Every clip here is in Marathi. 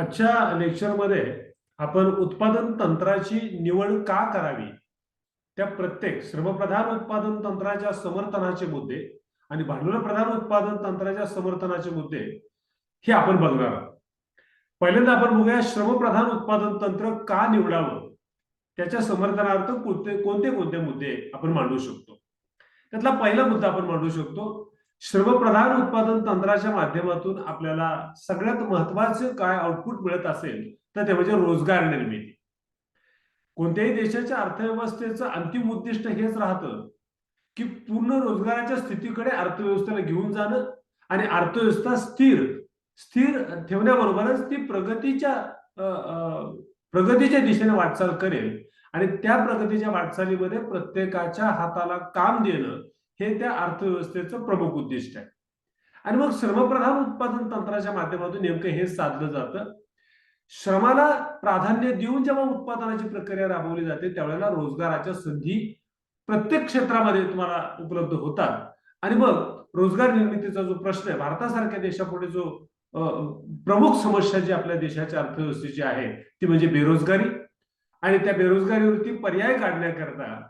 आजच्या लेक्चरमध्ये आपण उत्पादन तंत्राची निवड का करावी? त्या प्रत्येक श्रमप्रधान उत्पादन तंत्राच्या समर्थनाचे मुद्दे आणि भांडवलप्रधान उत्पादन तंत्राच्या समर्थनाचे मुद्दे हे आपण बघणार आहोत. पहिल्यांदा आपण बघूया श्रमप्रधान उत्पादन तंत्र का निवडावं? त्याच्या समर्थनार्थ कोणते कोणते कोणते मुद्दे आपण मांडू शकतो? त्यातला पहिला मुद्दा आपण मांडू शकतो श्रमप्रधान उत्पादन तंत्राच्या माध्यमातून आपल्याला सगळ्यात महत्वाचं काय आउटपुट मिळत असेल तर ते म्हणजे रोजगार निर्मिती. कोणत्याही देशाच्या अर्थव्यवस्थेचं अंतिम उद्दिष्ट हेच राहतं की पूर्ण रोजगाराच्या स्थितीकडे अर्थव्यवस्थेला घेऊन जाणं आणि अर्थव्यवस्था स्थिर स्थिर ठेवण्याबरोबरच ती प्रगतीच्या प्रगतीच्या दिशेने वाटचाल करेल आणि त्या प्रगतीच्या वाटचालीमध्ये प्रत्येकाच्या हाताला काम देणं हे त्या अर्थव्यवस्थेचं प्रमुख उद्दिष्ट आहे. आणि मग श्रमप्रधान उत्पादन तंत्राच्या माध्यमातून नेमकं हे साधलं जातं. श्रमाला प्राधान्य देऊन जेव्हा उत्पादनाची प्रक्रिया राबवली जाते त्यावेळेला रोजगाराच्या संधी प्रत्येक क्षेत्रामध्ये तुम्हाला उपलब्ध होतात. आणि मग रोजगार निर्मितीचा जो प्रश्न आहे भारतासारख्या देशापुढे जो प्रमुख समस्या जी आपल्या देशाच्या अर्थव्यवस्थेची आहे ती म्हणजे बेरोजगारी. आणि त्या बेरोजगारीवरती पर्याय काढण्याकरता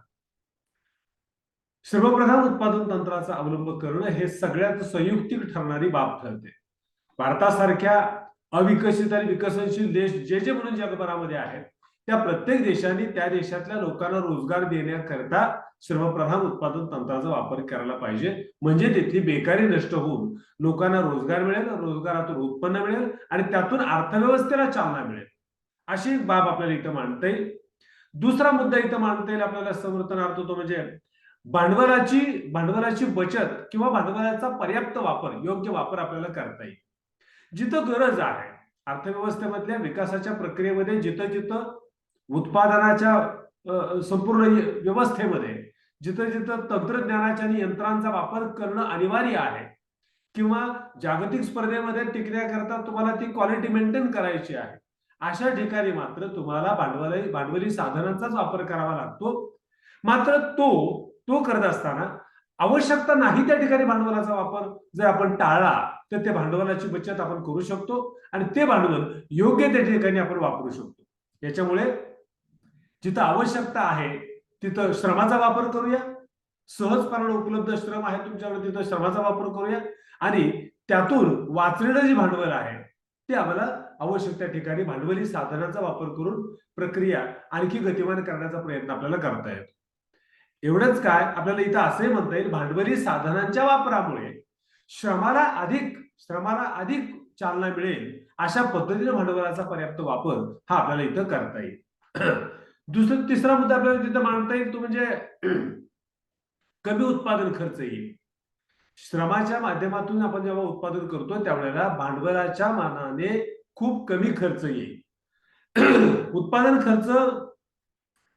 श्रमप्रधान उत्पादन तंत्राचा अवलंब करणं हे सगळ्यात संयुक्तिक ठरणारी बाब ठरते. भारतासारख्या अविकसित आणि विकसनशील देश जे जे म्हणून जगभरामध्ये आहेत त्या प्रत्येक देशाने त्या देशातल्या लोकांना रोजगार देण्याकरता श्रमप्रधान उत्पादन तंत्राचा वापर करायला पाहिजे. म्हणजे तिथली बेकारी नष्ट होऊन लोकांना रोजगार मिळेल रोजगारातून उत्पन्न मिळेल आणि त्यातून अर्थव्यवस्थेला चालना मिळेल. अशी एक बाब आपल्याला इथं मांडता येईल. दुसरा मुद्दा इथं मांडता येईल आपल्याला समर्थनार्थ तो म्हणजे भांडवलाची भांडवलाची बचत किंवा भांडवलाचा पर्याप्त वापर योग्य वापर आपल्याला करता येईल. जिथं गरज आहे अर्थव्यवस्थेमधल्या विकासाच्या प्रक्रियेमध्ये जिथं जिथं उत्पादनाच्या संपूर्ण व्यवस्थेमध्ये जिथं जिथं तंत्रज्ञानाच्या आणि यंत्रांचा वापर करणं अनिवार्य आहे किंवा जागतिक स्पर्धेमध्ये टिकण्याकरता तुम्हाला ती क्वालिटी मेंटेन करायची आहे अशा ठिकाणी मात्र तुम्हाला भांडवली भांडवली साधनांचाच वापर करावा लागतो. मात्र तो तो करत असताना आवश्यकता नाही त्या ठिकाणी भांडवलाचा वापर. जर आपण टाळला तर त्या भांडवलाची बचत आपण करू शकतो आणि ते भांडवल योग्य त्या ठिकाणी आपण वापरू शकतो. याच्यामुळे जिथं आवश्यकता आहे तिथं श्रमाचा वापर करूया. सहजपणाने उपलब्ध श्रम आहे तुमच्याकडे तिथं श्रमाचा वापर करूया. आणि त्यातून वाचलेलं जे भांडवल आहे ते आम्हाला आवश्यक त्या ठिकाणी भांडवली साधनाचा वापर करून प्रक्रिया आणखी गतिमान करण्याचा प्रयत्न आपल्याला करता येतो. एवढंच काय आपल्याला इथं असे म्हणता येईल भांडवली साधनांच्या वापरामुळे श्रमाला अधिक श्रमाला अधिक चालना मिळेल अशा पद्धतीने भांडवलाचा पर्याप्त वापर हा आपल्याला इथं करता येईल. दुसरा तिसरा मुद्दा आपल्याला तिथं मांडता येईल तो म्हणजे कमी उत्पादन खर्च येईल. श्रमाच्या माध्यमातून आपण जेव्हा उत्पादन करतो त्यावेळेला भांडवलाच्या मानाने खूप कमी खर्च येईल. उत्पादन खर्च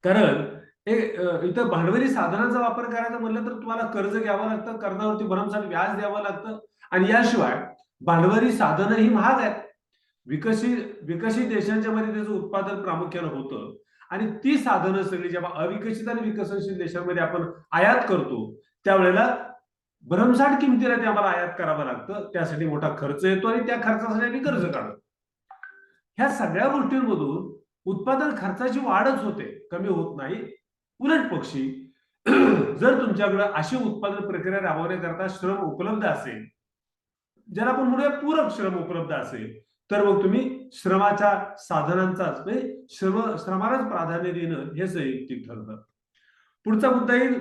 कारण हे इथं भांडवली साधनांचा वापर करायचा म्हणलं तर तुम्हाला कर्ज घ्यावं लागतं कर्जावरती भरमसाठ व्याज द्यावं लागतं आणि याशिवाय भांडवली साधनं ही महाग आहेत. विकसित विकसित देशांच्या मध्ये त्याचं उत्पादन प्रामुख्यानं होतं आणि ती साधनं सगळी जेव्हा अविकसित आणि विकसनशील देशांमध्ये आपण आयात करतो त्यावेळेला भरमसाठ किमतीला ते आम्हाला आयात करावं लागतं त्यासाठी मोठा खर्च येतो आणि त्या खर्चासाठी आम्ही कर्ज काढतो. ह्या सगळ्या गोष्टींमधून उत्पादन खर्चाची वाढच होते कमी होत नाही. उलट पक्षी जर तुमच्याकडे अशी उत्पादन प्रक्रिया राबवण्याकरता श्रम उपलब्ध असेल ज्याला आपण म्हणूया पूरक श्रम उपलब्ध असेल तर मग तुम्ही श्रमाच्या साधनांचाच म्हणजे श्रम श्रमालाच प्राधान्य देणं हे संयुक्तिक ठरतं. पुढचा मुद्दा येईल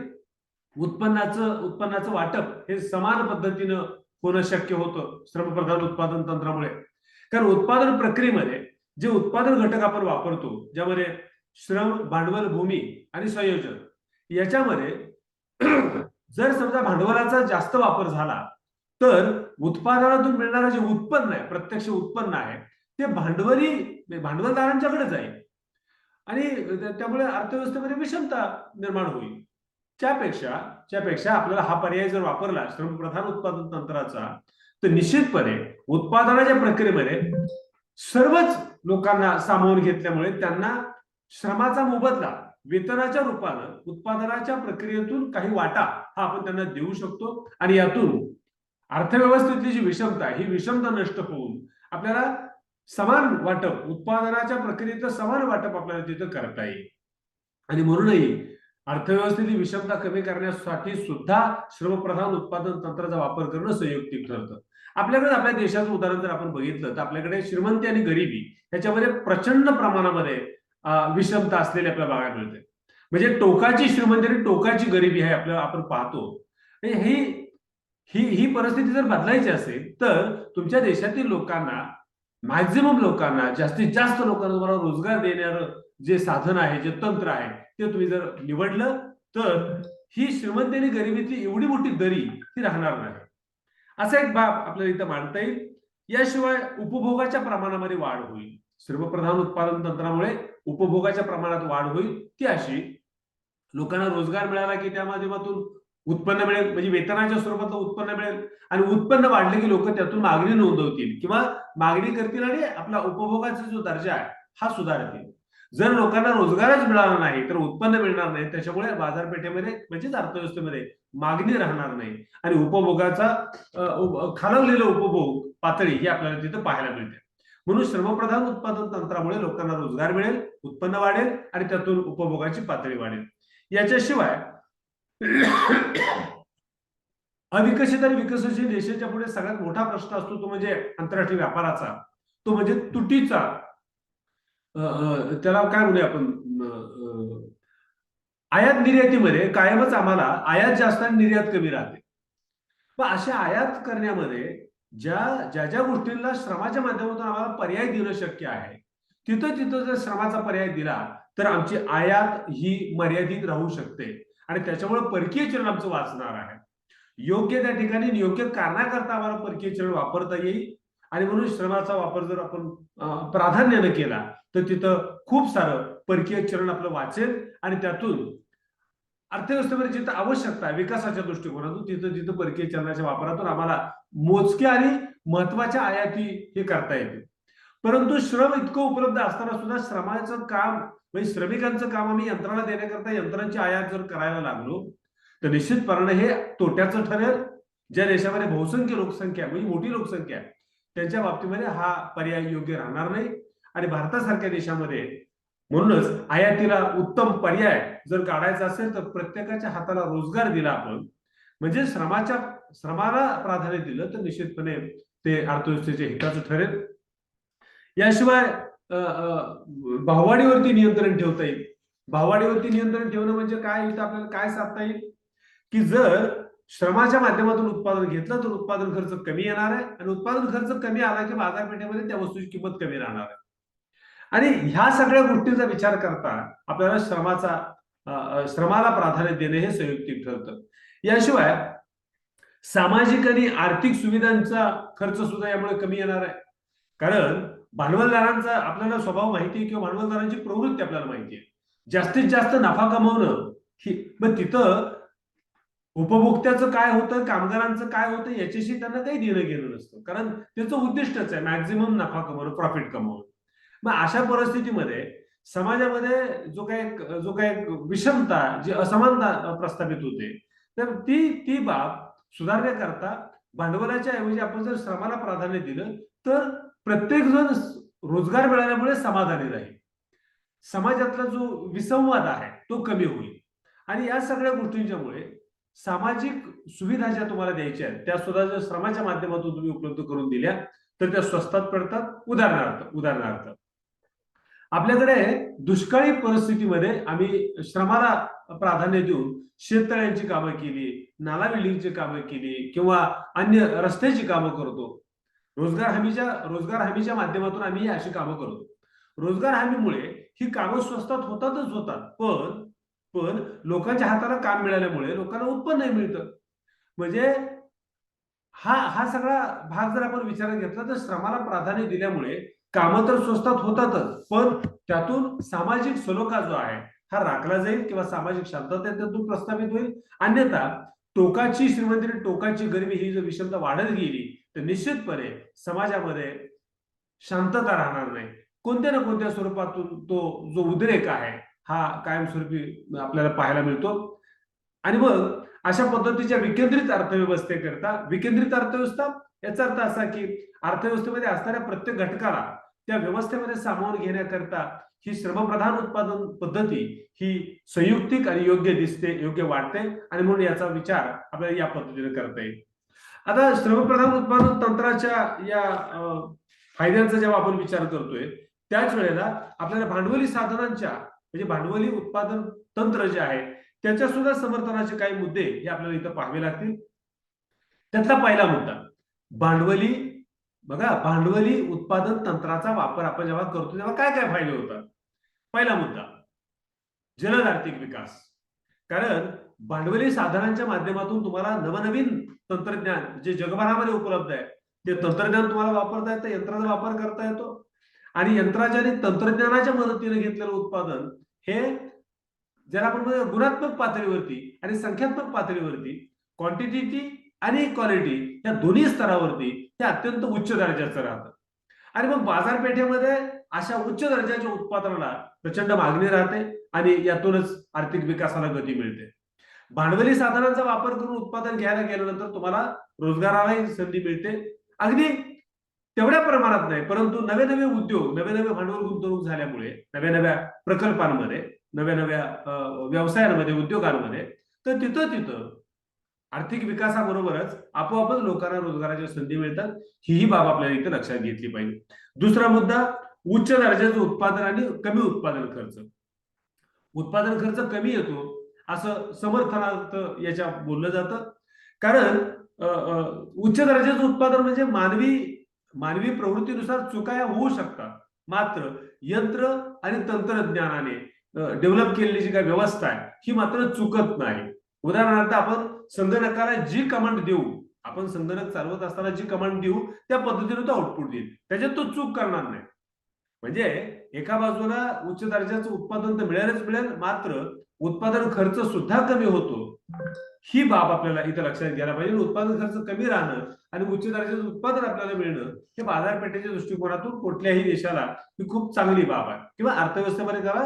उत्पन्नाचं उत्पन्नाचं वाटप हे समान पद्धतीनं होणं शक्य होतं श्रमप्रधान उत्पादन तंत्रामुळे. कारण उत्पादन प्रक्रियेमध्ये जे उत्पादन घटक आपण वापरतो ज्यामध्ये श्रम भांडवल भूमी आणि संयोजन. याच्यामध्ये जर समजा भांडवलाचा जास्त वापर झाला तर उत्पादनातून मिळणारं जे उत्पन्न आहे प्रत्यक्ष उत्पन्न आहे ते भांडवली भांडवलदारांच्याकडे जाईल आणि त्यामुळे अर्थव्यवस्थेमध्ये विषमता निर्माण होईल. त्यापेक्षा त्यापेक्षा आपल्याला हा पर्याय जर वापरला श्रमप्रधान उत्पादन तंत्राचा तर निश्चितपणे उत्पादनाच्या प्रक्रियेमध्ये सर्वच लोकांना सामावून घेतल्यामुळे त्यांना श्रमाचा मोबदला वेतनाच्या रूपानं उत्पादनाच्या प्रक्रियेतून काही वाटा हा आपण त्यांना देऊ शकतो. आणि यातून अर्थव्यवस्थेतली जी विषमता ही विषमता नष्ट होऊन आपल्याला समान वाटप उत्पादनाच्या प्रक्रियेचं समान वाटप आपल्याला तिथं करता येईल. आणि म्हणूनही अर्थव्यवस्थेची विषमता कमी करण्यासाठी सुद्धा श्रमप्रधान उत्पादन तंत्राचा वापर करणं संयुक्तिक ठरतं. आपल्याकडे आपल्या देशाचं उदाहरण जर आपण बघितलं तर आपल्याकडे श्रीमंती आणि गरिबी ह्याच्यामध्ये प्रचंड प्रमाणामध्ये विषमता असलेली आपल्याला बघायला मिळते. म्हणजे टोकाची श्रीमंती आणि टोकाची गरिबी आहे आपल्याला आपण पाहतो. म्हणजे ही ही ही परिस्थिती जर बदलायची असेल तर तुमच्या देशातील लोकांना मॅक्झिमम लोकांना जास्तीत जास्त लोकांना तुम्हाला रोजगार देणारं जे साधन आहे जे तंत्र आहे ते तुम्ही जर निवडलं तर ही श्रीमंती आणि गरिबीतली एवढी मोठी दरी ती राहणार नाही. असा एक बाब आपल्याला इथं मांडता येईल. याशिवाय उपभोगाच्या प्रमाणामध्ये वाढ होईल. सर्वप्रधान उत्पादन तंत्रामुळे उपभोगाच्या प्रमाणात वाढ होईल ती अशी. लोकांना रोजगार मिळाला की त्या माध्यमातून उत्पन्न मिळेल म्हणजे वेतनाच्या स्वरूपातलं उत्पन्न मिळेल आणि उत्पन्न वाढले की लोक त्यातून मागणी नोंदवतील किंवा मागणी करतील आणि आपला उपभोगाचा जो दर्जा आहे हा सुधारतील. जर लोकांना रोजगारच मिळाला नाही तर उत्पन्न मिळणार नाही त्याच्यामुळे बाजारपेठेमध्ये म्हणजेच अर्थव्यवस्थेमध्ये मागणी राहणार नाही. आणि उपभोगाचा अ, खालवलेलं उपभोग पातळी ही आपल्याला तिथं पाहायला मिळते. म्हणून श्रमप्रधान उत्पादन तंत्रामुळे लोकांना रोजगार मिळेल उत्पन्न वाढेल आणि त्यातून उपभोगाची पातळी वाढेल. याच्याशिवाय अविकसित आणि विकसनशील देशाच्या पुढे सगळ्यात मोठा प्रश्न असतो तो म्हणजे आंतरराष्ट्रीय व्यापाराचा. तो म्हणजे तुटीचा. त्याला काय म्हणूया आपण? आयात निर्यातीमध्ये कायमच आम्हाला आयात जास्त आणि निर्यात कमी राहते. मग अशा आयात करण्यामध्ये ज्या ज्या ज्या गोष्टींना श्रमाच्या माध्यमातून आम्हाला पर्याय देणं शक्य आहे तिथं तिथं जर श्रमाचा पर्याय दिला तर आमची आयात ही मर्यादित राहू शकते. आणि त्याच्यामुळे परकीय चलन आमचं वाचणार आहे. योग्य त्या ठिकाणी योग्य कारणाकरता आम्हाला परकीय चलन वापरता येईल. आणि म्हणून श्रमाचा वापर जर आपण प्राधान्यानं केला तर तिथं खूप सारं परकीय चलन आपलं वाचेल. आणि त्यातून अर्थव्यवस्थेमध्ये जिथं आवश्यकता आहे विकासाच्या दृष्टिकोनातून तिथं तिथं परकीय चलनाच्या वापरातून आम्हाला मोजक्या आणि महत्त्वाच्या आयाती हे करता येतील. परंतु श्रम इतकं उपलब्ध असताना सुद्धा श्रमाचं काम म्हणजे श्रमिकांचं काम आम्ही यंत्राला देण्याकरता यंत्रांची आयात जर करायला लागलो तर निश्चितपणे हे तोट्याचं ठरेल. ज्या देशामध्ये बहुसंख्य लोकसंख्या म्हणजे मोठी लोकसंख्या त्यांच्या बाबतीमध्ये हा पर्याय योग्य राहणार नाही. आणि भारतासारख्या देशामध्ये म्हणूनच आयातीला उत्तम पर्याय जर काढायचा असेल तर प्रत्येकाच्या हाताला रोजगार दिला आपण. म्हणजे श्रमाच्या श्रमाला प्राधान्य दिलं तर निश्चितपणे ते अर्थव्यवस्थेचे हिताचं ठरेल. याशिवाय अ, भाववाढीवरती नियंत्रण ठेवता येईल. भाववाढीवरती नियंत्रण ठेवणं म्हणजे काय? इथं आपल्याला काय साधता येईल? की जर श्रमाच्या माध्यमातून उत्पादन घेतलं तर उत्पादन खर्च कमी येणार आहे. आणि उत्पादन खर्च कमी आला की बाजारपेठेमध्ये त्या वस्तूची किंमत कमी राहणार आहे. आणि ह्या सगळ्या गोष्टींचा विचार करता आपल्याला श्रमाचा श्रमाला प्राधान्य देणे हे संयुक्तिक ठरतं. याशिवाय सामाजिक आणि आर्थिक सुविधांचा खर्च सुद्धा यामुळे कमी येणार आहे. कारण भांडवलदारांचा आपल्याला स्वभाव माहिती आहे किंवा भांडवलदारांची प्रवृत्ती आपल्याला माहिती आहे. जास्तीत जास्त नफा कमवणं ही मग तिथं उपभोक्त्याचं काय होतं कामगारांचं काय होतं याच्याशी त्यांना काही देणं घेणं नसतं. कारण त्याचं उद्दिष्टच आहे मॅक्झिमम नफा कमवणं प्रॉफिट कमवणं. मग अशा परिस्थितीमध्ये समाजामध्ये जो काही जो काही विषमता जी असमानता प्रस्थापित होते तर ती ती बाब सुधारण्याकरता भांडवलाच्या ऐवजी आपण जर श्रमाला प्राधान्य दिलं तर प्रत्येक जण रोजगार मिळाल्यामुळे समाधानी राहील. समाजातला जो विसंवाद आहे तो कमी होईल. आणि या सगळ्या गोष्टींच्यामुळे सामाजिक सुविधा ज्या तुम्हाला द्यायच्या आहेत त्या सुद्धा जर श्रमाच्या माध्यमातून तुम्ही उपलब्ध करून दिल्या तर त्या स्वस्तात पडतात. उदाहरणार्थ उदाहरणार्थ. आपल्याकडे दुष्काळी परिस्थितीमध्ये आम्ही श्रमाला प्राधान्य देऊन शेततळ्यांची कामं केली नाला बिल्डिंगची कामं केली किंवा अन्य रस्त्याची कामं करतो. रोजगार हमीच्या रोजगार हमीच्या माध्यमातून आम्ही अशी कामं करतो. रोजगार हमीमुळे ही कामं स्वस्तात होतातच होतात पण पण लोकांच्या हाताला काम मिळाल्यामुळे लोकांना उत्पन्न मिळतं. म्हणजे हा हा सगळा भाग जर आपण विचारात घेतला तर श्रमाला प्राधान्य दिल्यामुळे कामं तर स्वस्तात होतातच पण त्यातून सामाजिक सलोखा जो आहे हा राखला जाईल किंवा सामाजिक शांतता त्यातून प्रस्थापित होईल. अन्यथा टोकाची श्रीमंती आणि टोकाची गरिबी ही जर विषमता वाढत गेली तर निश्चितपणे समाजामध्ये शांतता राहणार नाही. कोणत्या ना कोणत्या स्वरूपातून तो जो उद्रेक आहे हा कायमस्वरूपी आपल्याला पाहायला मिळतो. आणि मग अशा पद्धतीच्या विकेंद्रित अर्थव्यवस्थेकरता विकेंद्रित अर्थव्यवस्था याचा अर्थ असा की अर्थव्यवस्थेमध्ये असणाऱ्या प्रत्येक घटकाला त्या व्यवस्थेमध्ये सामावून घेण्याकरता ही श्रमप्रधान उत्पादन पद्धती ही संयुक्तिक आणि योग्य दिसते योग्य वाटते. आणि म्हणून याचा विचार आपल्याला या पद्धतीने करता येईल. आता श्रमप्रधान उत्पादन तंत्राच्या या फायद्यांचा जेव्हा आपण विचार करतोय त्याच वेळेला आपल्याला भांडवली साधनांच्या म्हणजे भांडवली उत्पादन तंत्र जे आहे त्याच्या सुद्धा समर्थनाचे काही मुद्दे हे आपल्याला इथं पाहावे लागतील. त्यातला पहिला मुद्दा भांडवली बघा भांडवली उत्पादन तंत्राचा वापर आपण जेव्हा करतो तेव्हा काय काय फायदे होतात? पहिला मुद्दा जलद आर्थिक विकास. कारण भांडवली साधनांच्या माध्यमातून तुम्हाला नवनवीन तंत्रज्ञान जे जगभरामध्ये उपलब्ध आहे ते तंत्रज्ञान तुम्हाला वापरता येतं यंत्राचा वापर करता येतो. आणि यंत्राच्या आणि तंत्रज्ञानाच्या मदतीने घेतलेलं उत्पादन हे जर आपण गुणात्मक पातळीवरती आणि संख्यात्मक पातळीवरती क्वांटिटी आणि क्वालिटी या दोन्ही स्तरावरती हे अत्यंत उच्च दर्जाचं राहतं. आणि मग बाजारपेठेमध्ये अशा उच्च दर्जाच्या उत्पादनाला प्रचंड मागणी राहते आणि यातूनच आर्थिक विकासाला गती मिळते. भांडवली साधनांचा वापर करून उत्पादन घ्यायला गेल्यानंतर तुम्हाला रोजगारालाही संधी मिळते. अगदी तेवढ्या प्रमाणात नाही परंतु नवे नवे उद्योग नवे नवे भांडवल गुंतवणूक झाल्यामुळे नव्या नव्या प्रकल्पांमध्ये नव्या नव्या व्यवसायांमध्ये उद्योगांमध्ये तर तिथं तिथं आर्थिक विकासाबरोबरच आपोआपच लोकांना रोजगाराच्या संधी मिळतात. ही बाब आपल्याला इथे लक्षात घेतली पाहिजे. दुसरा मुद्दा उच्च दर्जाचं उत्पादन आणि कमी उत्पादन खर्च. उत्पादन खर्च कमी येतो असं समर्थनार्थ याच्या बोललं जातं. कारण उच्च दर्जाचं उत्पादन म्हणजे मानवी मानवी प्रवृत्तीनुसार चुका या होऊ शकतात. मात्र यंत्र आणि तंत्रज्ञानाने डेव्हलप केलेली जी काही व्यवस्था आहे ही मात्र चुकत नाही. उदाहरणार्थ आपण संगणकाला जी कमांड देऊ आपण संगणक चालवत असताना जी कमांड देऊ त्या पद्धतीने तो आउटपुट देईल. त्याच्यात तो चूक करणार नाही. म्हणजे एका बाजूला उच्च दर्जाचं उत्पादन तर मिळेलच मिळेल मात्र उत्पादन खर्च सुद्धा कमी होतो. ही बाब आपल्याला इथं लक्षात घ्यायला पाहिजे. उत्पादन खर्च कमी राहणं आणि उच्च दर्जाचं उत्पादन आपल्याला मिळणं हे बाजारपेठेच्या दृष्टिकोनातून कुठल्याही देशाला ही खूप चांगली बाब आहे. किंवा अर्थव्यवस्थेमध्ये त्याला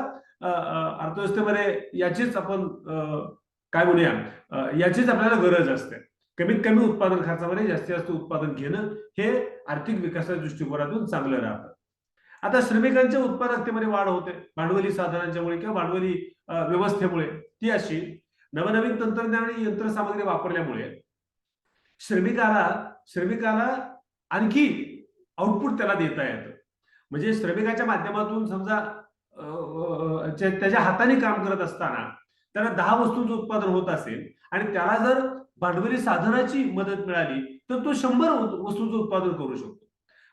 अर्थव्यवस्थेमध्ये याचीच आपण काय म्हणूया याचीच आपल्याला गरज असते. कमीत कमी उत्पादन खर्चामध्ये जास्तीत जास्त उत्पादन घेणं हे आर्थिक विकासाच्या दृष्टिकोनातून चांगलं राहतं. आता श्रमिकांच्या उत्पादकतेमध्ये वाढ होते. भांडवली साधनांच्यामुळे किंवा भांडवली व्यवस्थेमुळे. ती अशी नवनवीन तंत्रज्ञान आणि यंत्रसामग्री वापरल्यामुळे श्रमिकाला श्रमिकाला आणखी आउटपुट त्याला देता येतं. म्हणजे श्रमिकाच्या माध्यमातून समजा त्याच्या हाताने काम करत असताना त्याला दहा वस्तूंचं उत्पादन होत असेल आणि त्याला जर भांडवली साधनाची मदत मिळाली तर तो शंभर वस्तूंचं उत्पादन करू शकतो.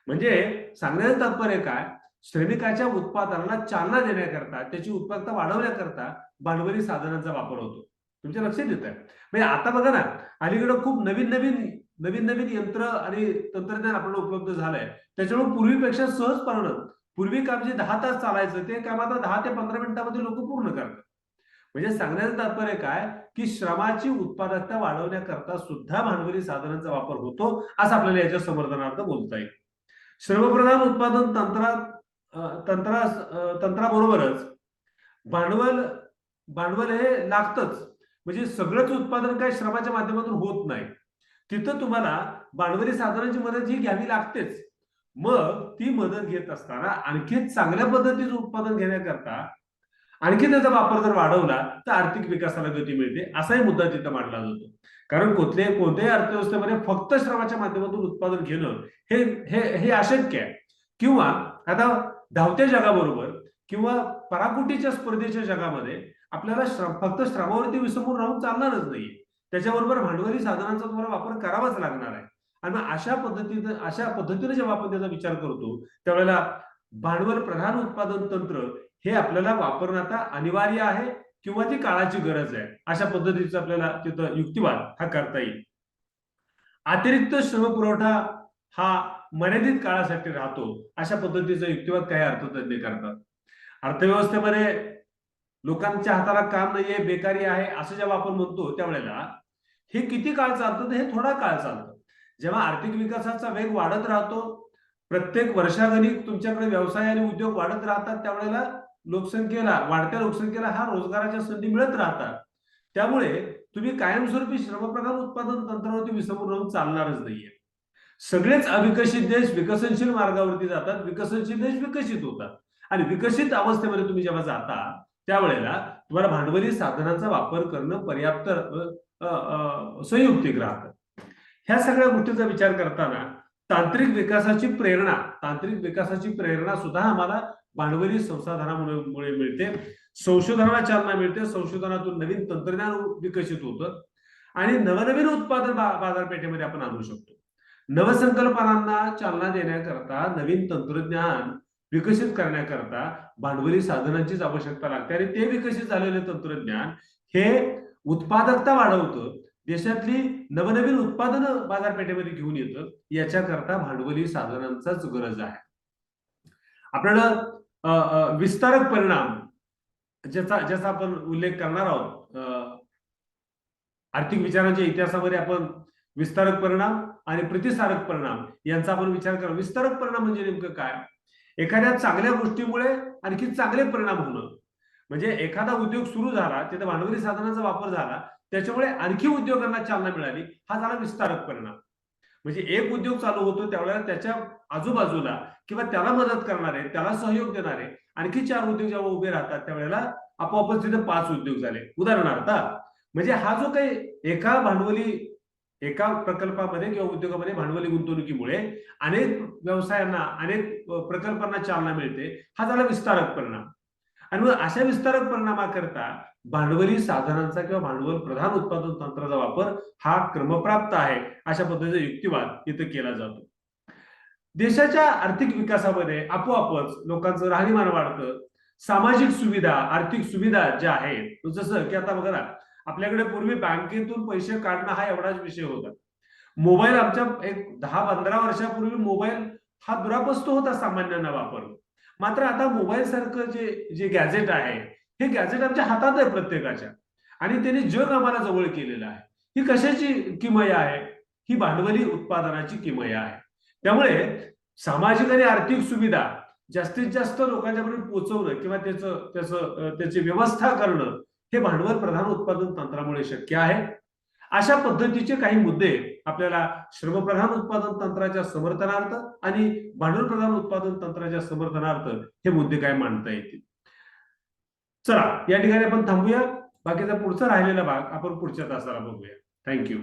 म्हणजे सांगण्याचं तात्पर्य काय? श्रमिकाच्या उत्पादनाला चालना देण्याकरता त्याची उत्पादकता वाढवण्याकरता भांडवली साधनांचा वापर होतो. तुमच्या लक्षात येत आहे म्हणजे आता बघा ना अलीकडे खूप नवीन नवीन नवीन नवीन यंत्र आणि तंत्रज्ञान आपल्याला उपलब्ध झालंय. त्याच्यामुळे पूर्वीपेक्षा सहजपणे पूर्वी काम जे दहा तास चालायचं ते काम आता दहा ते पंधरा मिनिटामध्ये लोक पूर्ण करतात. म्हणजे सांगण्याचं तात्पर्य काय? की श्रमाची उत्पादकता वाढवण्याकरता सुद्धा भांडवली साधनांचा वापर होतो असं आपल्याला याच्या समर्थनार्थ बोलता येईल. श्रमप्रधान उत्पादन तंत्रात तंत्रा तंत्राबरोबरच भांडवल भांडवल हे लागतच. म्हणजे सगळंच उत्पादन काही श्रमाच्या माध्यमातून होत नाही. तिथं तुम्हाला भांडवली साधनांची मदत ही घ्यावी लागतेच. मग ती मदत घेत असताना आणखी चांगल्या पद्धतीचं उत्पादन घेण्याकरता आणखी त्याचा वापर जर वाढवला तर आर्थिक विकासाला गती मिळते असाही मुद्दा तिथं मांडला जातो. कारण कुठले कोणत्याही अर्थव्यवस्थेमध्ये फक्त श्रमाच्या माध्यमातून उत्पादन घेणं हे हे हे अशक्य आहे. किंवा आता धावत्या जगाबरोबर किंवा पराकुटीच्या स्पर्धेच्या जगामध्ये आपल्याला श्रम फक्त श्रमावरती विसंबून राहून चालणारच नाही त्याच्याबरोबर भांडवली साधनांचा तुम्हाला वापर करावाच लागणार आहे. आणि अशा पद्धतीने अशा पद्धतीने जेव्हा आपण त्याचा विचार करतो त्यावेळेला भांडवल प्रधान उत्पादन तंत्र हे आपल्याला वापरणं आता अनिवार्य आहे किंवा ती काळाची गरज आहे. अशा पद्धतीचा आपल्याला तिथं युक्तिवाद हा करता येईल. अतिरिक्त श्रम पुरवठा हा मर्यादित काळासाठी राहतो अशा पद्धतीचा युक्तिवाद काही अर्थतज्ञ करतात. अर्थव्यवस्थेमध्ये लोकांच्या हाताला काम नाहीये बेकारी आहे असं जेव्हा आपण म्हणतो त्यावेळेला हे किती काळ चालतं? तर हे थोडा काळ चालतं. जेव्हा आर्थिक विकासाचा वेग वाढत राहतो प्रत्येक वर्षागणिक तुमच्याकडे व्यवसाय आणि उद्योग वाढत राहतात त्यावेळेला लोकसंख्येला वाढत्या लोकसंख्येला हा रोजगाराच्या संधी मिळत राहतात. त्यामुळे तुम्ही कायमस्वरूपी श्रमप्रधान उत्पादन तंत्रावरती विसंबून राहून चालणारच नाहीये. सगळेच अविकसित देश विकसनशील मार्गावरती जातात विकसनशील देश विकसित होतात. आणि विकसित अवस्थेमध्ये तुम्ही जेव्हा जाता त्यावेळेला तुम्हाला भांडवली साधनांचा वापर करणं पर्याप्त संयुक्तिक राहतं ह्या सगळ्या गोष्टीचा विचार करताना तांत्रिक विकासाची प्रेरणा तांत्रिक विकासाची प्रेरणा सुद्धा आम्हाला भांडवली संसाधनामुळे मुळे मिळते. संशोधनाला चालना मिळते. संशोधनातून नवीन तंत्रज्ञान विकसित होतं. आणि नवनवीन उत्पादन बाजारपेठेमध्ये आपण आणू शकतो. नवसंकल्पनांना चालना देण्याकरता नवीन तंत्रज्ञान विकसित करण्याकरता भांडवली साधनांचीच आवश्यकता लागते. आणि ते विकसित झालेले तंत्रज्ञान हे उत्पादकता वाढवतं. देशातली नवनवीन उत्पादन बाजारपेठेमध्ये घेऊन येतं. याच्याकरता भांडवली साधनांचाच गरज आहे. आपल्याला विस्तारक परिणाम ज्याचा ज्याचा आपण उल्लेख करणार आहोत आर्थिक विचारांच्या इतिहासामध्ये आपण विस्तारक परिणाम आणि प्रतिसारक परिणाम यांचा आपण विचार करा. विस्तारक परिणाम म्हणजे नेमकं काय? एखाद्या चांगल्या गोष्टीमुळे आणखी चांगले परिणाम होणं. म्हणजे एखादा उद्योग सुरू झाला तिथे भांडवली साधनांचा वापर झाला त्याच्यामुळे आणखी उद्योगांना चालना मिळाली हा झाला विस्तारक परिणाम. म्हणजे एक उद्योग चालू होतो त्यावेळेला त्याच्या आजूबाजूला किंवा त्याला मदत करणारे त्याला सहयोग देणारे आणखी चार उद्योग जेव्हा उभे राहतात त्यावेळेला आपोआपच तिथे पाच उद्योग झाले. उदाहरणार्थ म्हणजे हा जो काही एका भांडवली एका प्रकल्पामध्ये किंवा उद्योगामध्ये भांडवली गुंतवणुकीमुळे अनेक व्यवसायांना अनेक प्रकल्पांना चालना मिळते. हा झाला विस्तारक परिणाम. आणि मग अशा विस्तारक परिणामाकरता भांडवली साधनांचा किंवा भांडवल प्रधान उत्पादन तंत्राचा वापर हा क्रमप्राप्त आहे अशा पद्धतीचा युक्तिवाद इथं केला जातो. देशाच्या आर्थिक विकासामध्ये आपोआपच लोकांचं राहणीमान वाढतं. सामाजिक सुविधा आर्थिक सुविधा ज्या आहेत जसं की आता बघा आपल्याकडे पूर्वी बँकेतून पैसे काढणं हा एवढाच विषय होता. मोबाईल आमच्या एक दहा पंधरा वर्षापूर्वी मोबाईल हा दुरापस्त होता सामान्यांना वापर मात्र आता मोबाईल सारखं जे जे गॅजेट आहे हे गॅजेट आमच्या हातात आहे प्रत्येकाच्या. आणि त्याने जग आम्हाला जवळ केलेलं आहे. ही कशाची किमया आहे? ही भांडवली उत्पादनाची किमया आहे. त्यामुळे सामाजिक आणि आर्थिक सुविधा जास्तीत जास्त लोकांच्यापर्यंत पोहोचवणं किंवा त्याचं त्याचं त्याची व्यवस्था करणं हे भांडवल प्रधान उत्पादन तंत्रामुळे शक्य आहे. अशा पद्धतीचे काही मुद्दे आपल्याला श्रमप्रधान उत्पादन तंत्राच्या समर्थनार्थ आणि भांडवल प्रधान उत्पादन तंत्राच्या समर्थनार्थ हे मुद्दे काय मांडता येतील? चला या ठिकाणी आपण थांबूया. बाकीचा पुढचा राहिलेला भाग आपण पुढच्या तासाला बघूया. थँक्यू